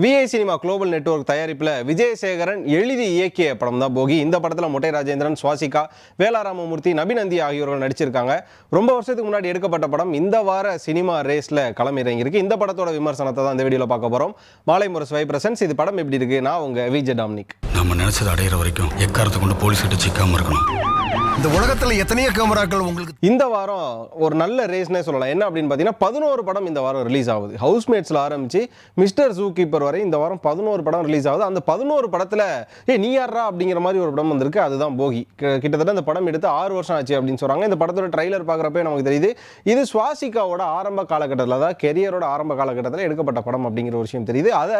VI cinema global network தயாரிப்பில் விஜயசேகரன் எழுதி இயக்கிய படம் தான் போகி. இந்த படத்தில் மொட்டை ராஜேந்திரன் சுவாசிகா வேலாராமமூர்த்தி நபிநந்தி ஆகியோர்கள் நடிச்சிருக்காங்க. ரொம்ப வருஷத்துக்கு முன்னாடி எடுக்கப்பட்ட படம் இந்த வார சினிமா ரேஸில் களமிறங்கியிருக்கு. இந்த படத்தோட விமர்சனத்தை தான் இந்த வீடியோவில் பார்க்க போகிறோம் மாலை முரசு வை பிரசன்ஸ் இது படம் எப்படி இருக்கு? நான் உங்கள் விஜய் டாம்னிக். நம்ம நினைச்சதை அடையிற வரைக்கும் எக்காரத்தை கொண்டு போலீஸ் கிட்ட சிக்காம இருக்கணும்? இந்த உலகத்துல எத்தனையோ கேமராக்கள் உங்களுக்கு இந்த வாரம் ஒரு நல்ல ரேஸ்னே சொல்லலாம். என்ன அப்படின்னு பார்த்தீங்கன்னா பதினோரு படம் இந்த வாரம் ரிலீஸ் ஆகுது. ஹவுஸ்மேட்ஸில் ஆரம்பிச்சு மிஸ்டர் ஜூ கீப்பர் வரை இந்த வாரம் பதினோரு படம் ரிலீஸ் ஆகுது. அந்த பதினோரு படத்தில் ஏ நீ யாரா அப்படிங்கிற மாதிரி ஒரு படம் வந்திருக்கு. அதுதான் போகி. கிட்டத்தட்ட இந்த படம் எடுத்து ஆறு வருஷம் ஆச்சு அப்படின்னு சொல்கிறாங்க இந்த படத்தோட ட்ரைலர் பார்க்குறப்பே நமக்கு தெரியுது. இது சுவாசிகாவோட ஆரம்ப காலகட்டத்தில் அதாவது கெரியரோட ஆரம்ப காலகட்டத்தில் எடுக்கப்பட்ட படம் அப்படிங்கிற ஒரு விஷயம் தெரியுது. அதை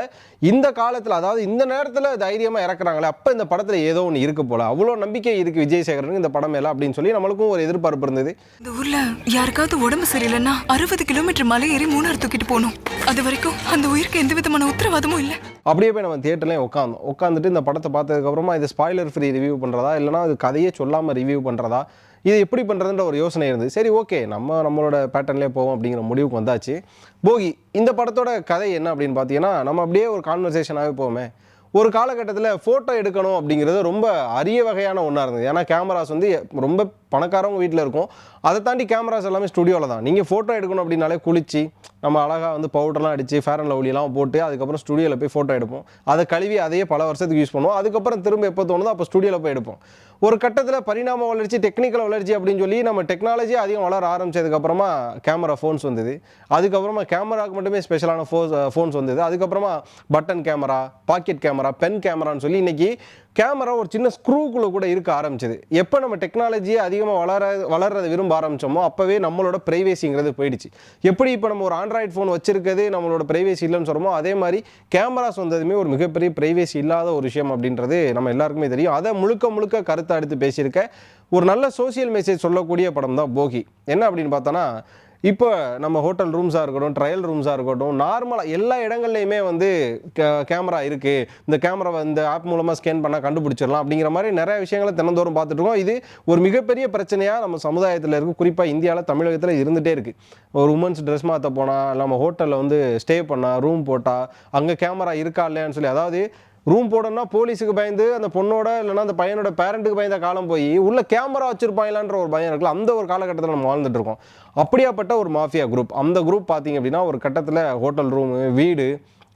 இந்த காலத்தில் அதாவது இந்த நேரத்தில் தைரியமாக இறக்குறாங்களே அப்போ இந்த படத்தில் ஏதோ ஒன்று இருக்கு போல. அவ்வளோ நம்பிக்கை இருக்கு விஜய் சேகரனுக்கு இந்த படம் எல்லாம் அப்படின்னு சொல்லி நம்மளுக்கும் ஒரு எதிர்பார்ப்பு இருந்தது. இந்த ஊர்ல யாருக்காவது உடம்பு சரியில்லைன்னா அறுபது கிலோமீட்டர் மலை ஏறி மூணார் தூக்கிட்டு போகணும். அது வரைக்கும் அந்த உயிருக்கு எந்த விதமான உத்தரவு உத்தரவாதமும் இல்லை. அப்படியே போய் நம்ம தியேட்டர்லேயும் உட்காந்தோம் உட்காந்துட்டு இந்த படத்தை பார்த்ததுக்கப்புறமா இது ஸ்பாய்லர் ஃப்ரீ ரிவ்யூ பண்ணுறதா இல்லைனா அது கதையே சொல்லாமல் ரிவ்யூ பண்ணுறதா இது எப்படி பண்ணுறதுன்ற ஒரு யோசனை இருந்தது. சரி ஓகே நம்ம நம்மளோட பேட்டர்ன்லேயே போவோம் அப்படிங்கிற முடிவுக்கு வந்தாச்சு. போகி இந்த படத்தோட கதை என்ன அப்படின்னு பார்த்தீங்கன்னா நம்ம அப்படியே ஒரு கான்வர்சேஷனாகவே போவோமே. ஒரு காலகட்டத்தில் ஃபோட்டோ எடுக்கணும் அப்படிங்கிறது ரொம்ப அரிய வகையான ஒன்றா இருந்தது. ஏன்னா கேமராஸ் வந்து ரொம்ப பணக்காரவங்க வீட்டில் இருக்கும். அதை தாண்டி கேமராஸ் எல்லாமே ஸ்டுடியோவில் தான். நீங்கள் ஃபோட்டோ எடுக்கணும் அப்படின்னாலே குளிச்சு நம்ம அழகாக வந்து பவுடர்லாம் அடித்து ஃபேர் அண்ட் லவ்லிலாம் போட்டு அதுக்கப்புறம் ஸ்டுடியோவில் போய் ஃபோட்டோ எடுப்போம். அதை கழுவி அதையே பல வருஷத்துக்கு யூஸ் பண்ணுவோம். அதுக்கப்புறம் திரும்ப எப்போ தோணுதோ அப்போ ஸ்டுடியோவில் போய் எடுப்போம். ஒரு கட்டத்தில் பரிணாம வளர்ச்சி டெக்னிக்கல் வளர்ச்சி அப்படின்னு சொல்லி நம்ம டெக்னாலஜி அதிகம் வளர ஆரம்பிச்சதுக்கப்புறமா கேமரா ஃபோன்ஸ் வந்தது. அதுக்கப்புறமா கேமராவுக்கு மட்டுமே ஸ்பெஷலான ஃபோ ஃபோன்ஸ் வந்தது. அதுக்கப்புறமா button camera pocket camera pen கேமரான்னு சொல்லி இன்றைக்கி கேமரா ஒரு சின்ன ஸ்க்ரூக்குள்ளே கூட இருக்க ஆரம்பிச்சது. எப்போ நம்ம டெக்னாலஜியை அதிகமாக வளர வளர்றத விரும்ப ஆரம்பிச்சோமோ அப்போவே நம்மளோட ப்ரைவேசிங்கிறது போயிடுச்சு. எப்படி இப்போ நம்ம ஒரு ஆண்ட்ராய்டு ஃபோன் வச்சிருக்கிறது நம்மளோட ப்ரைவேசி இல்லைன்னு சொல்கிறோமோ அதே மாதிரி கேமராஸ் வந்ததுமே ஒரு மிகப்பெரிய ப்ரைவேசி இல்லாத ஒரு விஷயம் அப்படின்றது நம்ம எல்லாருக்குமே தெரியும். அதை முழுக்க முழுக்க கருத்தை எடுத்து பேசியிருக்க ஒரு நல்ல சோஷியல் மெசேஜ் சொல்லக்கூடிய படம் தான் போகி. என்ன அப்படின்னு பார்த்தோன்னா இப்போ நம்ம ஹோட்டல் ரூம்ஸாக இருக்கட்டும் ட்ரையல் ரூம்ஸாக இருக்கட்டும் நார்மலாக எல்லா இடங்கள்லையுமே வந்து கேமரா இருக்குது இந்த கேமராவை இந்த ஆப் மூலமாக ஸ்கேன் பண்ணால் கண்டுபிடிச்சிடலாம் அப்படிங்கிற மாதிரி நிறைய விஷயங்களை தினந்தோறும் பார்த்துட்ருக்கோம் இது ஒரு மிகப்பெரிய பிரச்சனையாக நம்ம சமுதாயத்தில் இருக்குது குறிப்பாக இந்தியாவில் தமிழகத்தில் இருந்துகிட்டே இருக்குது ஒரு உமன்ஸ் ட்ரெஸ் மாற்ற போனால் நம்ம ஹோட்டலில் வந்து ஸ்டே பண்ணால் ரூம் போட்டால் அங்கே கேமரா இருக்கா இல்லையான்னு சொல்லி அதாவது ரூம் போடணும்னா போலீஸுக்கு பயந்து அந்த பொண்ணோட இல்லைன்னா அந்த பையனோட பேரண்ட்டுக்கு பயந்த காலம் போய் உள்ள கேமரா வச்சிருப்பாங்களான்ற ஒரு பயம் இருக்குல்ல அந்த ஒரு காலகட்டத்தில் நம்ம வாழ்ந்துட்டு இருக்கோம். அப்படியாப்பட்ட ஒரு மாஃபியா குரூப் அந்த குரூப் பார்த்தீங்க அப்படின்னா ஒரு கட்டத்தில் ஹோட்டல் ரூமு வீடு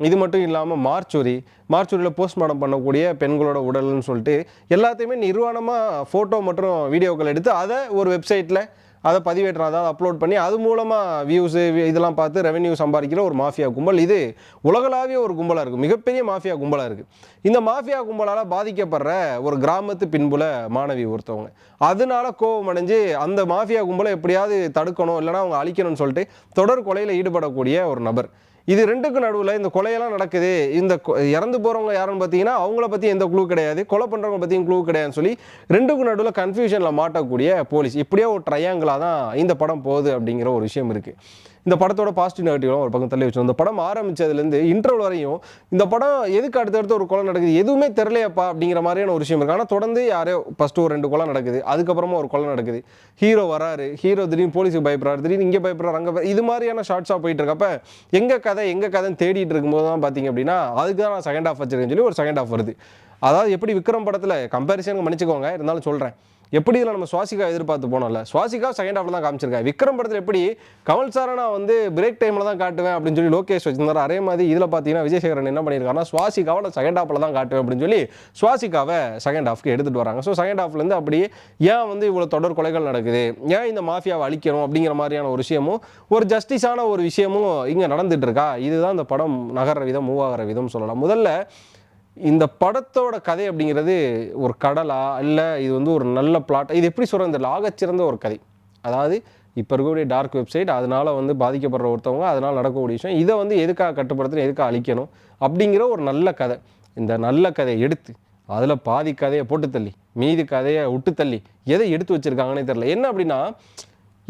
இது மட்டும் இல்லாமல் மார்ச்சுரி மார்ச்சுரியில் போஸ்ட்மார்ட்டம் பண்ணக்கூடிய பெண்களோட உடல்னு சொல்லிட்டு எல்லாத்தையுமே நிர்வாணமாக ஃபோட்டோ மற்றும் வீடியோக்கள் எடுத்து அதை ஒரு வெப்சைட்டில் அதை பதிவேற்றம் அதாவது அப்லோட் பண்ணி அது மூலமாக வியூஸு இதெல்லாம் பார்த்து ரெவென்யூ சம்பாதிக்கிற ஒரு மாஃபியா கும்பல். இது உலகளாவிய ஒரு கும்பலாக இருக்குது மிகப்பெரிய மாஃபியா கும்பலாக இருக்குது இந்த மாஃபியா கும்பலால் பாதிக்கப்படுற ஒரு கிராமத்து பின்புல மாணவி ஒருத்தவங்க. அதனால கோபம் அடைஞ்சு அந்த மாஃபியா கும்பலை எப்படியாவது தடுக்கணும் இல்லைன்னா அவங்க அழிக்கணும்னு சொல்லிட்டு தொடர் கொலையில் ஈடுபடக்கூடிய ஒரு நபர். இது ரெண்டுக்கும் நடுவில் இந்த கொலையெல்லாம் நடக்குது. இந்த கொ- இறந்து போகிறவங்க யாருன்னு பார்த்தீங்கன்னா அவங்கள பற்றி எந்த குழு கிடையாது. கொலை பண்ணுறவங்க பற்றியும் குழு கிடையாதுன்னு சொல்லி ரெண்டுக்கும் நடுவில் கன்ஃபியூஷனில் மாட்டக்கூடிய போலீஸ் இப்படியே ஒரு ட்ரையாங்கிளாக தான் இந்த படம் போகுது அப்படிங்கிற ஒரு விஷயம் இருக்குது இந்த படத்தோட பாசிட்டிவ் நெகட்டிவ்லாம் ஒரு பக்கம் தள்ளி வச்சோம் இந்த படம் ஆரம்பிச்சதுலேருந்து இன்டர்வல் வரையும் இந்த படம் எதுக்கு அடுத்தடுத்து ஒரு கொலை நடக்குது எதுவுமே தெரியலையப்பா அப்படிங்கிற மாதிரியான ஒரு விஷயம் இருக்குது ஆனால் தொடர்ந்து யாரோ ஃபஸ்ட்டு ஒரு ரெண்டு கொலை நடக்குது அதுக்கப்புறமா ஒரு கொலை நடக்குது. ஹீரோ வராரு ஹீரோ திடீர்னு போலீஸுக்கு பயப்படுறாரு திடீர்னு இங்கே பயப்படுறாரு அங்கே இது மாதிரியான ஷார்ட்ஸாக போயிட்டு இருக்கப்ப எங்கள் கதை எங்கள் கதைன்னு தேடிட்டு இருக்கும்போது தான் பார்த்தீங்க அப்படின்னா அதுக்கு தான் நான் செகண்ட் ஆஃப் வச்சிருக்கேன்னு சொல்லி ஒரு செகண்ட் ஆஃப் வருது. அதாவது எப்படி விக்ரம் படத்தில் கம்பேரிசனுக்கு மன்னிச்சுக்கோங்க இருந்தாலும் சொல்கிறேன் எப்படி இதில் நம்ம சுவாசிகா எதிர்பார்த்து போனோம்ல? சுவாசிகா செகண்ட் ஹாஃபில் தான் காமிச்சிருக்காங்க விக்ரம் படத்தில் எப்படி கமல் சாரை நான் வந்து பிரேக் டைமில் தான் காட்டுவேன் அப்படின்னு சொல்லி லோகேஷ் வச்சிருந்தாரு. அதே மாதிரி இதில் பார்த்தீங்கன்னா விஜயசேகரன் என்ன பண்ணியிருக்காருன்னா சுவாசிகாவை நான் செகண்ட் ஹாஃபில் தான் காட்டுவேன் அப்படின்னு சொல்லி சுவாசிகாவை செகண்ட் ஹாஃப்க்கு எடுத்துகிட்டு வராங்க. ஸோ செகண்ட் ஹாஃப்லேருந்து அப்படியே ஏன் வந்து இவ்வளோ தொடர் கொலைகள் நடக்குது? ஏன் இந்த மாஃபியாவை அழிக்கணும் அப்படிங்கிற மாதிரியான ஒரு விஷயமும் ஒரு ஜஸ்டிஸான ஒரு விஷயமும் இங்கே நடந்துட்டு இருக்கா? இதுதான் இந்த படம் நகர்ற விதம் மூவ் ஆகிற விதம் சொல்லலாம். முதல்ல இந்த படத்தோட கதை அப்படிங்கிறது ஒரு கடலா? இல்லை இது வந்து ஒரு நல்ல பிளாட் இது எப்படி சொல்கிறது இந்த ஆகச்சிறந்த ஒரு கதை. அதாவது இப்போ இருக்கக்கூடிய டார்க் வெப்சைட் அதனால் வந்து பாதிக்கப்படுற ஒருத்தவங்க அதனால் நடக்கக்கூடிய விஷயம். இதை வந்து எதுக்காக கட்டுப்படுத்தணும்? எதுக்காக அழிக்கணும்? அப்படிங்கிற ஒரு நல்ல கதை. இந்த நல்ல கதையை எடுத்து அதில் பாதி கதையை போட்டு தள்ளி மீதி கதையை விட்டு தள்ளி எதை எடுத்து வச்சிருக்காங்கன்னே தெரில என்ன அப்படின்னா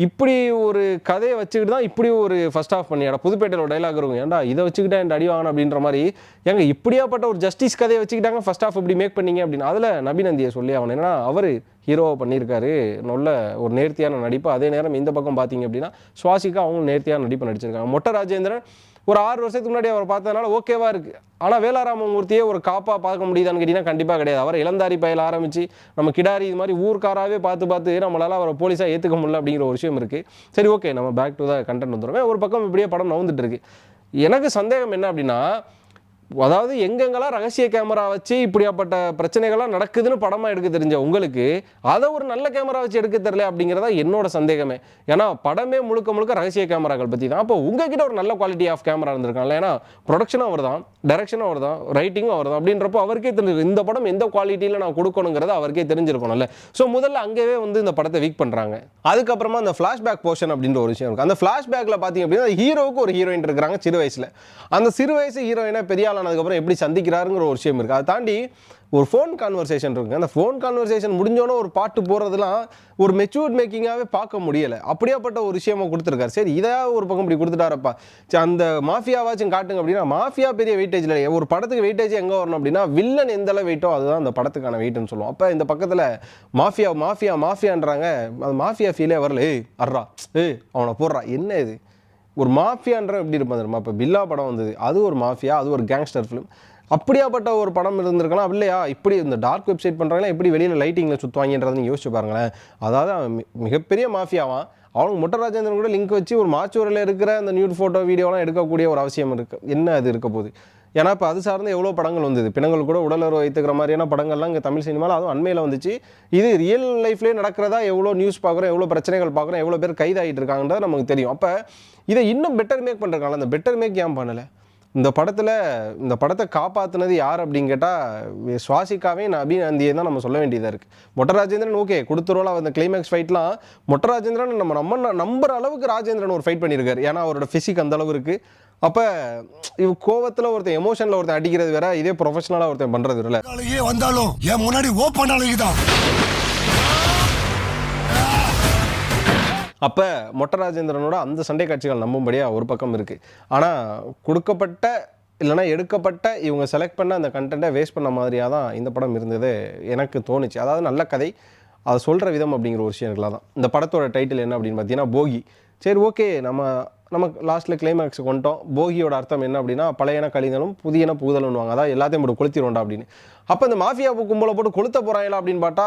இப்படி ஒரு கதையை வச்சுக்கிட்டு தான் இப்படி ஒரு ஃபர்ஸ்ட் ஆஃப் பண்ணியாடா புதுப்பேட்டையில் ஒரு டைலாக் இருக்கும். ஏன்டா இதை வச்சுக்கிட்டா என் அடி வாங்கணும் அப்படின்ற மாதிரி. ஏங்க இப்படியாப்பட்ட ஒரு ஜஸ்டிஸ் கதையை வச்சுக்கிட்டாங்க ஃபர்ஸ்ட் ஆஃப் இப்படி மேக் பண்ணீங்க அப்படின்னு. அதில் நபிநந்தியை சொல்லி அவன் ஏன்னா அவர் ஹீரோவை பண்ணியிருக்காரு. நல்ல ஒரு நேர்த்தியான நடிப்பு. அதே நேரம் இந்த பக்கம் பார்த்தீங்க அப்படின்னா சுவாசிக்கா அவங்களும் நேர்த்தியான நடிப்பு நடிச்சிருக்காங்க. மொட்டை ராஜேந்திரன் ஒரு ஆறு வருஷத்துக்கு முன்னாடி அவரை பார்த்ததுனால ஓகேவா இருக்கு. ஆனால் வேலாராமமூர்த்தியே ஒரு காப்பாக பார்க்க முடியுதான்னு கேட்டிங்கன்னா கண்டிப்பாக கிடையாது. அவர் இளந்தாரி பயில ஆரம்பிச்சு நம்ம கிடாரி இது மாதிரி ஊர்க்காராகவே பார்த்து பார்த்து நம்மளால அவரை போலீஸாக ஏற்றுக்க முடியல அப்படிங்கிற ஒரு விஷயம் இருக்கு. சரி ஓகே நம்ம பேக் டு த கண்டென்ட் வந்துடுவோம் ஒரு பக்கம் இப்படியே படம் நவுந்துட்டு இருக்கு. எனக்கு சந்தேகம் என்ன அப்படின்னா அதாவது எங்கெங்கெல்லாம் ரகசிய கேமரா வச்சு இப்படியாப்பட்ட பிரச்சனைகள்லாம் நடக்குதுன்னு படமாக எடுக்க தெரிஞ்ச உங்களுக்கு அதை ஒரு நல்ல கேமரா வச்சு எடுக்க தெரியல அப்படிங்கிறதா என்னோட சந்தேகமே. ஏன்னா படமே முழுக்க முழுக்க ரகசிய கேமராக்கள் பற்றி தான். அப்போ உங்ககிட்ட ஒரு நல்ல குவாலிட்டி ஆஃப் கேமரா இருந்திருக்காங்கல்ல ஏன்னா ப்ரொடக்ஷனும் அவர் தான் டைரக்ஷனும் அவர் தான் ரைட்டிங்கும் அவர் தான் அப்படின்றப்போ அவருக்கே தெரிஞ்சு இந்த படம் எந்த குவாலிட்டியில் நான் கொடுக்கணுங்கிறத அவருக்கே தெரிஞ்சிருக்கணும்ல ஸோ முதல்ல அங்கேயே வந்து இந்த படத்தை வீக் பண்ணுறாங்க அதுக்கப்புறமா அந்த ஃப்ளாஷ்பேக் போர்ஷன் அப்படின்ற ஒரு விஷயம் இருக்குது அந்த ஃப்ளாஷ்பேக்கில் பார்த்தீங்க அப்படின்னா ஹீரோவுக்கு ஒரு ஹீரோயின் இருக்கிறாங்க சிறு வயசில். அந்த சிறு வயசு ஹீரோயினை பெரிய ஆளானதுக்கப்புறம் எப்படி சந்திக்கிறாருங்கிற ஒரு விஷயம் இருக்குது அதை தாண்டி ஒரு ஃபோன் கான்வர்சேஷன் இருக்குது அந்த ஃபோன் கான்வர்சேஷன் முடிஞ்சோன்னே ஒரு பாட்டு போடுறதுலாம் ஒரு மெச்சூர்ட் மேக்கிங்காகவே பார்க்க முடியலை. அப்படியாப்பட்ட ஒரு விஷயமா கொடுத்துருக்காரு. சரி இதாக ஒரு பக்கம் இப்படி கொடுத்துட்டாரப்பா. சரி அந்த மாஃபியாவாச்சும் காட்டுங்க அப்படின்னா மாஃபியா பெரிய வெயிட்டேஜ் இல்லை ஒரு படத்துக்கு வெயிட்டேஜ் எங்கே வரணும் அப்படின்னா வில்லன் எந்த அளவு வெயிட்டோ அதுதான் அந்த படத்துக்கான வெயிட்னு சொல்லுவோம். அப்போ இந்த பக்கத்தில் மாஃபியா மாஃபியா மாஃபியான்றாங்க. அது மாஃபியா ஃபீலே வரல. ஏய் அர்றா ஏய் அவனை போடுறா. என்ன இது? ஒரு மாஃபியான்ற எப்படி இருப்பான் தெரியுமா? இப்போ பில்லா படம் வந்தது. அது ஒரு மாஃபியா அது ஒரு கேங்ஸ்டர் ஃபிலிம் அப்படியாப்பட்ட ஒரு படம் இருந்திருக்கலாம் இல்லையா? இப்படி இந்த டார்க் வெப்சைட் பண்ணுறாங்களா எப்படி வெளியில் லைட்டிங்கில் சுற்றுவாங்கன்றதை நீங்கள் யோசிச்சு பாருங்களேன். அதாவது அவன் மிகப்பெரிய மாஃபியாவான். அவனுக்கு முட்டை ராஜேந்திரன் கூட லிங்க் வச்சு ஒரு மாச்சூரில் இருக்கிற அந்த நியூட் ஃபோட்டோ வீடியோலாம் எடுக்கக்கூடிய ஒரு அவசியம் இருக்குது என்ன அது இருக்க போகுது? ஏன்னா இப்போ அது சார்ந்த எவ்வளோ படங்கள் வந்தது? பிணங்கள் கூட உடலுறவு வைத்துக்கிற மாதிரியான படங்கள்லாம் இங்கே தமிழ் சினிமாவில் அதுவும் அண்மையில் வந்துச்சு. இது ரியல் லைஃப்லேயே நடக்கிறதா எவ்வளோ நியூஸ் பார்க்குறோம் எவ்வளோ பிரச்சனைகள் பார்க்குறோம் எவ்வளோ பேர் கைதாகிட்டு இருக்காங்கன்றது நமக்கு தெரியும். அப்போ இதை இன்னும் பெட்டர் மேக் பண்ணுறாங்களா அந்த பெட்டர் மேக் ஏன் பண்ணலை? இந்த படத்தில் இந்த படத்தை காப்பாற்றுனது யார் அப்படின்னு கேட்டால் சுவாசிக்காவே நான் அபிநந்தியை தான் நம்ம சொல்ல வேண்டியதாக இருக்குது மொட்டராஜேந்திரன் ஓகே கொடுத்துருவோம் அந்த கிளைமேக்ஸ் ஃபைட்லாம் மொட்டராஜேந்திரன் நம்ம நம்ம நம்புற அளவுக்கு ராஜேந்திரன் ஒரு ஃபைட் பண்ணியிருக்காரு. ஏன்னா அவரோட ஃபிசிக் அந்த அளவு இருக்குது அப்போ இவ கோவத்தில் ஒருத்தன் எமோஷனில் ஒருத்தன் அடிக்கிறது வேற இதே ப்ரொஃபஷனலாக ஒருத்தன் பண்ணுறது இல்லை வந்தாலும் என் முன்னாடி ஓப்பன் தான் அப்போ மொட்டராஜேந்திரனோட அந்த சண்டை காட்சிகள் நம்பும்படியாக ஒரு பக்கம் இருக்குது ஆனால் கொடுக்கப்பட்ட இல்லைனா எடுக்கப்பட்ட இவங்க செலக்ட் பண்ண அந்த கண்டென்ட்டை வேஸ்ட் பண்ண மாதிரியாக தான் இந்த படம் இருந்தது எனக்கு தோணுச்சு. அதாவது நல்ல கதை. அதை சொல்கிற விதம் அப்படிங்கிற ஒரு இருக்கலாம் தான் இந்த படத்தோட டைட்டில் என்ன அப்படின்னு பார்த்தீங்கன்னா போகி. சரி ஓகே நம்ம நமக்கு லாஸ்ட்டில் கிளைமேக்ஸுக்கு கொண்டோம் போகியோட அர்த்தம் என்ன அப்படின்னா பழையன கழிதலும் புதியன புகுதலுன்னுவாங்க. அதான் எல்லாத்தையும் போட்டு கொளுத்திடுவோண்டா அப்படின்னு. அப்போ இந்த மாஃபியா கும்பலை போட்டு கொளுத்த போகிறாங்களா அப்படின்னு பார்த்தா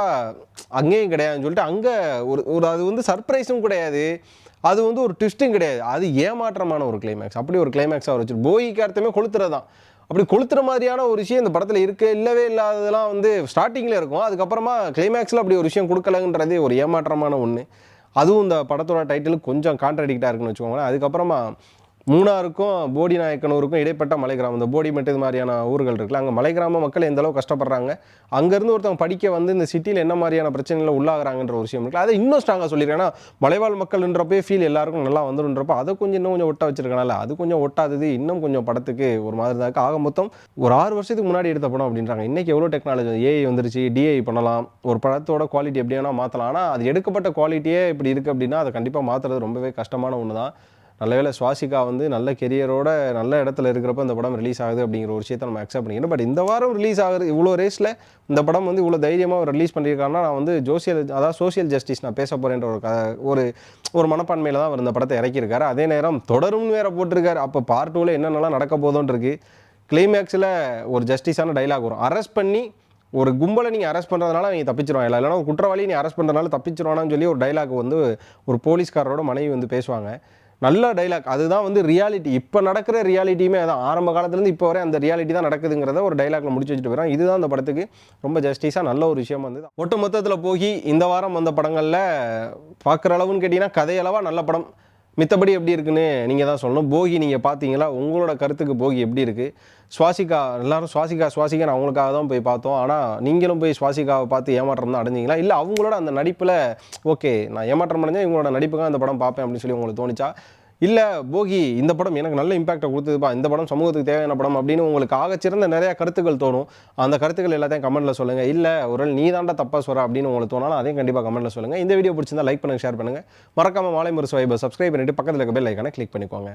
அங்கேயும் கிடையாதுன்னு சொல்லிட்டு அங்கே ஒரு ஒரு அது வந்து சர்ப்ரைஸும் கிடையாது. அது வந்து ஒரு ட்விஸ்ட்டும் கிடையாது. அது ஏமாற்றமான ஒரு கிளைமேக்ஸ் அப்படி ஒரு கிளைமேக்ஸாக வச்சு போகிக்கு அர்த்தமே கொளுத்துறது தான். அப்படி கொளுத்துற மாதிரியான ஒரு விஷயம் இந்த படத்தில் இருக்கு இல்லவே இல்லாததெல்லாம் வந்து ஸ்டார்டிங்கில் இருக்கும். அதுக்கப்புறமா கிளைமேக்ஸில் அப்படி ஒரு விஷயம் கொடுக்கலங்கிறதே ஒரு ஏமாற்றமான ஒன்று அதுவும் இந்த படத்தோட டைட்டில் கொஞ்சம் கான்ட்ரடிக்டாக இருக்குன்னு வச்சுக்கோங்களேன். அதுக்கப்புறமா மூணாருக்கும் போடி நாயக்கனூருக்கும் இடைப்பட்ட மலை கிராமம் இந்த போடி மெட்டு இது மாதிரியான ஊர்கள் இருக்குல்ல அங்கே மலை கிராம மக்கள் எந்த அளவு கஷ்டப்படுறாங்க அங்கேருந்து ஒருத்தவங்க படிக்க வந்து இந்த சிட்டியில் என்ன மாதிரியான பிரச்சனைகள் உள்ளாகிறாங்கன்ற ஒரு விஷயம் இருக்குல்ல அதை இன்னும் ஸ்ட்ராங்காக சொல்லியிருக்கேன் ஏன்னா மலைவாழ் மக்கள்ன்றப்பே ஃபீல் எல்லாருக்கும் நல்லா வந்துடுன்றப்போ அதை கொஞ்சம் இன்னும் கொஞ்சம் ஒட்ட வச்சிருக்கனால அது கொஞ்சம் ஒட்டாதது இன்னும் கொஞ்சம் படத்துக்கு ஒரு மாதிரி தான் ஆக மொத்தம் ஒரு ஆறு வருஷத்துக்கு முன்னாடி எடுத்த படம் அப்படின்றாங்க. இன்றைக்கி எவ்வளோ டெக்னாலஜி ஏஐ வந்துருச்சு டிஐ பண்ணலாம் ஒரு படத்தோட குவாலிட்டி எப்படி வேணால் மாற்றலாம் ஆனால் அது எடுக்கப்பட்ட குவாலிட்டியே இப்படி இருக்குது அப்படின்னா அதை கண்டிப்பாக மாற்றுறது ரொம்பவே கஷ்டமான ஒன்று தான் நல்ல வேளை சுவாசிகா வந்து நல்ல கெரியரோட நல்ல இடத்துல இருக்கிறப்ப இந்த படம் ரிலீஸ் ஆகுது அப்படிங்கிற ஒரு விஷயத்தை நம்ம அக்செப்ட் பண்ணிக்கணும். பட் இந்த வாரம் ரிலீஸ் ஆகுது இவ்வளோ ரேஸில் இந்த படம் வந்து இவ்வளோ தைரியமாக ரிலீஸ் பண்ணியிருக்காங்கன்னா நான் வந்து ஜோசியல் அதாவது சோஷியல் ஜஸ்டிஸ் நான் பேச போகிறேன்ற ஒரு க ஒரு ஒரு மனப்பான்மையில் தான் அவர் இந்த படத்தை இறக்கியிருக்காரு. அதே நேரம் தொடரும்னு வேற போட்டிருக்காரு. அப்போ பார்ட் டூவில் என்னென்னலாம் நடக்க போதோன்னு கிளைமேக்ஸில் ஒரு ஜஸ்டிஸான டைலாக் வரும். அரெஸ்ட் பண்ணி ஒரு கும்பலை நீங்கள் அரெஸ்ட் பண்ணுறதுனால அவங்க தப்பிச்சிருவாங்க இல்லைனா ஒரு குற்றவாளி நீ அரெஸ்ட் பண்ணுறதுனால தப்பிச்சிருவானான்னு சொல்லி ஒரு டைலாக் வந்து ஒரு போலீஸ்காரரோட மனைவி வந்து பேசுவாங்க. நல்ல டைலாக் அதுதான் வந்து ரியாலிட்டி இப்போ நடக்கிற ரியாலிட்டியுமே அதான். ஆரம்ப காலத்துலேருந்து இப்போ வரை அந்த ரியாலிட்டி தான் நடக்குதுங்கிறத ஒரு டைலாக்ல முடிச்சு வச்சுட்டு போயிடும் இதுதான் அந்த படத்துக்கு ரொம்ப ஜஸ்டிஸாக நல்ல ஒரு விஷயம் வந்து ஒட்டு மொத்தத்தில் போய் இந்த வாரம் வந்த படங்களில் பார்க்குற அளவுன்னு கேட்டிங்கன்னா கதையளவாக நல்ல படம். மித்தபடி எப்படி இருக்குன்னு நீங்கள் தான் சொல்லணும். போகி நீங்கள் பார்த்தீங்களா? உங்களோட கருத்துக்கு போகி எப்படி இருக்குது சுவாசிகா எல்லாரும் சுவாசிகா சுவாசிகா அவங்களுக்காக தான் போய் பார்த்தோம். ஆனால் நீங்களும் போய் சுவாசிகாவை பார்த்து ஏமாற்றம் தான் அடைஞ்சீங்களா? இல்லை அவங்களோட அந்த நடிப்பில் ஓகே நான் ஏமாற்றம் அடைஞ்சேன் இவங்களோட நடிப்புக்காக அந்த படம் பார்ப்பேன் அப்படின்னு சொல்லி உங்களுக்கு தோணுச்சா? இல்லை போகி இந்த படம் எனக்கு நல்ல இம்பாக்டை கொடுத்ததுப்பா. இந்த படம் சமூகத்துக்கு தேவையான படம் அப்படின்னு உங்களுக்கு ஆகச்சிறந்த நிறையா கருத்துக்கள் தோணும். அந்த கருத்துக்கள் எல்லாத்தையும் கமெண்ட்டில் சொல்லுங்கள் இல்லை ஒரு நீ தாண்டா தப்பாக சொல்கிற அப்படின்னு உங்களுக்கு தோணாலும் அதையும் கண்டிப்பாக கமெண்ட்டில் சொல்லுங்கள் இந்த வீடியோ பிடிச்சிருந்தா லைக் பண்ணுங்கள் ஷேர் பண்ணுங்கள் மறக்காமல் மாலை முறை வைபர் சப்ஸ்கிரைப் பண்ணிவிட்டு பக்கத்தில் இருக்க பெல் ஐக்கானை கிளிக் பண்ணிக்கோங்க.